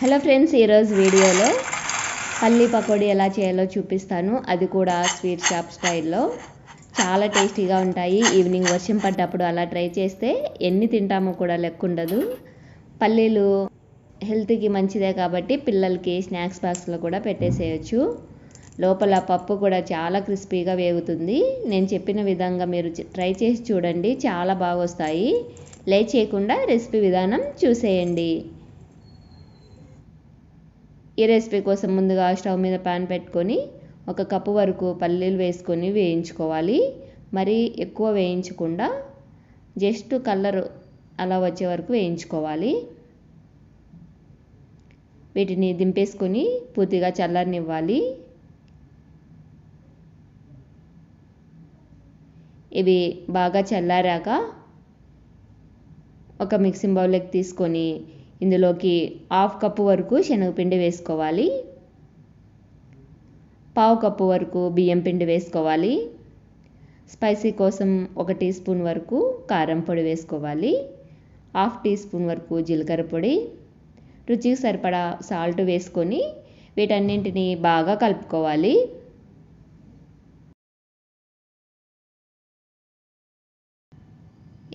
Hello friends ఈరోజు వీడియోలో పల్లీ పకోడీ ఎలా చేయాలో చూపిస్తాను. అది కూడా స్వీట్ షాప్ స్టైల్లో. చాలా టేస్టీగా ఉంటాయి. ఈవినింగ్ వర్షం పడ్డప్పుడు అలా ట్రై చేస్తే ఎన్ని తింటామో కూడా లెక్కుండదు పల్లీలు హెల్త్కి మంచిదే కాబట్టి పిల్లలకి స్నాక్స్ బాక్స్లో కూడా పెట్టేసేయచ్చు. లోపల పప్పు కూడా చాలా క్రిస్పీగా వేగుతుంది. నేను చెప్పిన విధంగా మీరు ట్రై చేసి చూడండి. చాలా బాగా వస్తాయి లే చేయకుండా రెసిపీ విధానం చూసేయండి. ఈ రెసిపీ కోసం ముందుగా స్టవ్ మీద పాన్ పెట్టుకొని ఒక కప్పు వరకు పల్లీలు వేసుకొని వేయించుకోవాలి. మరి ఎక్కువ వేయించకుండా జస్ట్ కలర్ అలా వచ్చే వరకు వేయించుకోవాలి. వీటిని దింపేసుకొని పూర్తిగా చల్లనివ్వాలి ఇవి బాగా చల్లారాక ఒక మిక్సింగ్ బౌల్లోకి తీసుకొని ఇందులోకి హాఫ్ కప్పు వరకు శనగపిండి వేసుకోవాలి. పావు కప్పు వరకు బియ్యం పిండి వేసుకోవాలి. స్పైసీ కోసం ఒక టీ స్పూన్ వరకు కారం పొడి వేసుకోవాలి. హాఫ్ టీ స్పూన్ వరకు జీలకర్ర పొడి. రుచికి సరిపడా సాల్ట్ వేసుకొని వీటన్నింటిని బాగా కలుపుకోవాలి.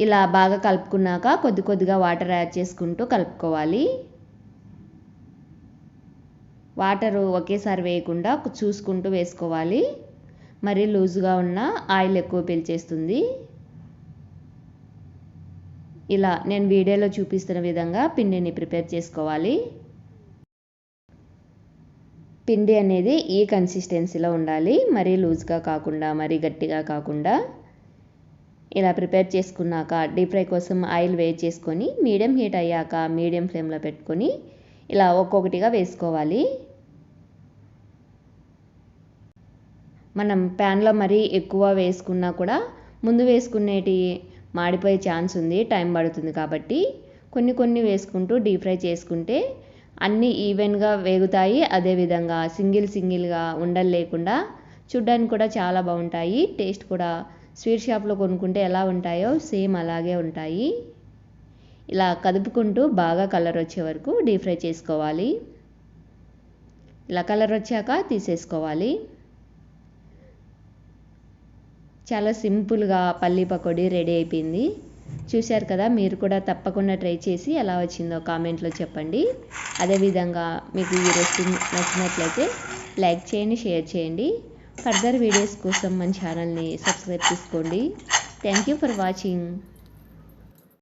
ఇలా బాగా కలుపుకున్నాక కొద్ది కొద్దిగా వాటర్ యాడ్ చేసుకుంటూ కలుపుకోవాలి. వాటర్ ఒకేసారి వేయకుండా చూసుకుంటూ వేసుకోవాలి. మరీ లూజుగా ఉన్న ఆయిల్ ఎక్కువ పీల్చేస్తుంది. ఇలా నేను వీడియోలో చూపిస్తున్న విధంగా పిండిని ప్రిపేర్ చేసుకోవాలి. పిండి అనేది ఈ కన్సిస్టెన్సీలో ఉండాలి. మరీ లూజ్గా కాకుండా మరీ గట్టిగా కాకుండా. ఇలా ప్రిపేర్ చేసుకున్నాక డీప్ ఫ్రై కోసం ఆయిల్ వేడి చేసుకొని మీడియం హీట్ అయ్యాక మీడియం ఫ్లేమ్లో పెట్టుకొని ఇలా ఒక్కొక్కటిగా వేసుకోవాలి. మనం ప్యాన్లో మరీ ఎక్కువ వేసుకున్నా కూడా ముందు వేసుకునేటి మాడిపోయే ఛాన్స్ ఉంది టైం పడుతుంది కాబట్టి. కొన్ని కొన్ని వేసుకుంటూ డీప్ ఫ్రై చేసుకుంటే అన్నీ ఈవెన్గా వేగుతాయి అదేవిధంగా సింగిల్ సింగిల్గా ఉండలు లేకుండా చూడ్డానికి కూడా చాలా బాగుంటాయి టేస్ట్ కూడా స్వీట్ షాప్లో కొనుక్కుంటే ఎలా ఉంటాయో సేమ్ అలాగే ఉంటాయి. ఇలా కదుపుకుంటూ బాగా కలర్ వచ్చే వరకు డీప్ ఫ్రై చేసుకోవాలి. ఇలా కలర్ వచ్చాక తీసేసుకోవాలి. చాలా సింపుల్గా పల్లీ పకోడీ రెడీ అయిపోయింది. చూశారు కదా మీరు కూడా తప్పకుండా ట్రై చేసి ఎలా వచ్చిందో కామెంట్లో చెప్పండి. అదేవిధంగా మీకు ఈ రెసిపీ నచ్చినట్లయితే లైక్ చేయండి షేర్ చేయండి. ఫర్దర్ వీడియోస్ కోసం మన ఛానల్ని సబ్స్క్రైబ్ చేసుకోండి. Thank you for watching